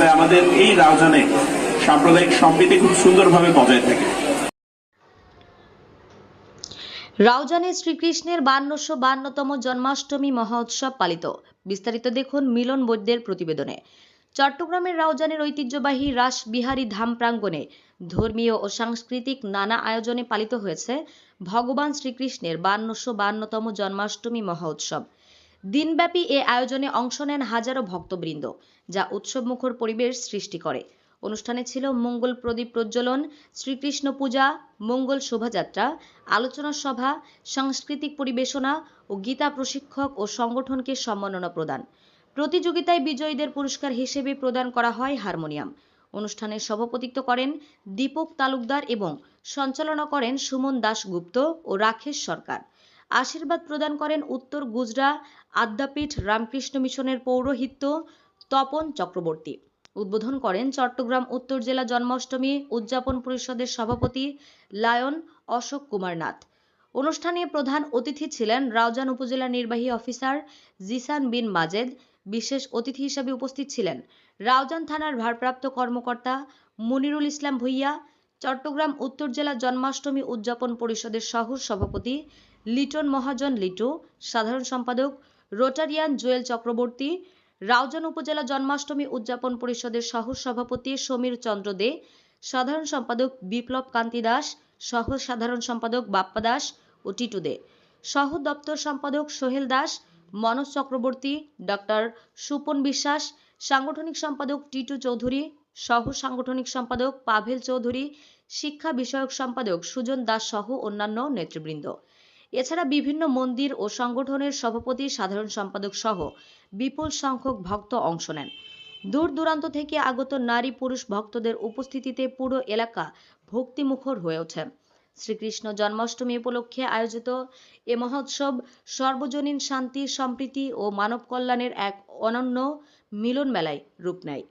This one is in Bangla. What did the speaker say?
আমাদের এই রাউজানে সাম্প্রদায়িক সম্প্রীতি খুব সুন্দরভাবে বজায় থাকে। রাউজানে শ্রীকৃষ্ণের বান্নশো বান্নতম জন্মাষ্টমী মহোৎসব পালিত। বিস্তারিত দেখুন মিলন বৈদ্যের প্রতিবেদনে। চট্টগ্রামের রাউজানের ঐতিহ্যবাহী রাসবিহারী ধাম প্রাঙ্গণে ধর্মীয় ও সাংস্কৃতিক নানা আয়োজনে পালিত হয়েছে ভগবান শ্রীকৃষ্ণের বান্নশো বান্নতম জন্মাষ্টমী মহোৎসব দিনব্যাপী এ আয়োজনে অংশ নেন হাজারো ভক্তবৃন্দ, যা উৎসবমুখর পরিবেশ সৃষ্টি করে। অনুষ্ঠানে ছিল মঙ্গল প্রদীপ প্রজ্বলন, শ্রীকৃষ্ণ পূজা, মঙ্গল শোভাযাত্রা, আলোচনা সভা, সাংস্কৃতিক পরিবেশনা ও গীতা প্রশিক্ষক ও সংগঠনকে সম্মাননা প্রদান। প্রতিযোগিতায় বিজয়ীদের পুরস্কার হিসেবে প্রদান করা হয় হারমোনিয়াম। অনুষ্ঠানে সভাপতিত্ব করেন দীপক তালুকদার এবং সঞ্চালনা করেন সুমন দাশগুপ্ত ও রাকেশ সরকার। আশীর্বাদ প্রদান করেন উত্তর গুজরা আদ্যাপীঠ রামকৃষ্ণ মিশনের পৌরোহিত্য তপন চক্রবর্তী। উদ্বোধন করেন চট্টগ্রাম উত্তর জেলা জন্মাষ্টমী উদযাপন পরিষদের সভাপতি লায়ন অশোক কুমার নাথ। অনুষ্ঠানে প্রধান অতিথি ছিলেন রাউজান উপজেলা নির্বাহী অফিসার জিসান বিন মাজেদ। বিশেষ অতিথি হিসেবে উপস্থিত ছিলেন রাউজান থানার ভারপ্রাপ্ত কর্মকর্তা মনিরুল ইসলাম ভুইয়া, চট্টগ্রাম উত্তর জেলা জন্মাষ্টমী উদযাপন পরিষদের সহ সভাপতি লিটন মহাজন লিটু, সাধারণ সম্পাদক রোটারিয়ান জুয়েল চক্রবর্তী, রাউজান উপজেলা জন্মাষ্টমী উদযাপন পরিষদের সহ সভাপতি সমীর চন্দ্র দে, সাধারণ সম্পাদক বিপ্লব কান্তি দাস, সহ সাধারণ সম্পাদক বাপ্পা দাস ও টিটু দে। সহ দপ্তর সম্পাদক সোহেল দাস, মনোজ চক্রবর্তী, ডক্টর সুপন বিশ্বাস, সাংগঠনিক সম্পাদক টিটু চৌধুরী, সহ সাংগঠনিক সম্পাদক পাভেল চৌধুরী, শিক্ষা বিষয়ক সম্পাদক সুজন দাস সহ অন্যান্য নেতৃবৃন্দ। এছাড়া বিভিন্ন মন্দির ও সংগঠনের সভাপতি, সাধারণ সম্পাদক সহ বিপুল সংখ্যক ভক্ত অংশ নেন। দূর দূরান্ত থেকে আগত নারী পুরুষ ভক্তদের উপস্থিতিতে পুরো এলাকা ভক্তিমুখর হয়ে ওঠে। শ্রীকৃষ্ণ জন্মাষ্টমী উপলক্ষে আয়োজিত এ মহোৎসব সর্বজনীন শান্তি, সম্প্রীতি ও মানব কল্যাণের এক অনন্য মিলন মেলায় রূপ নেয়।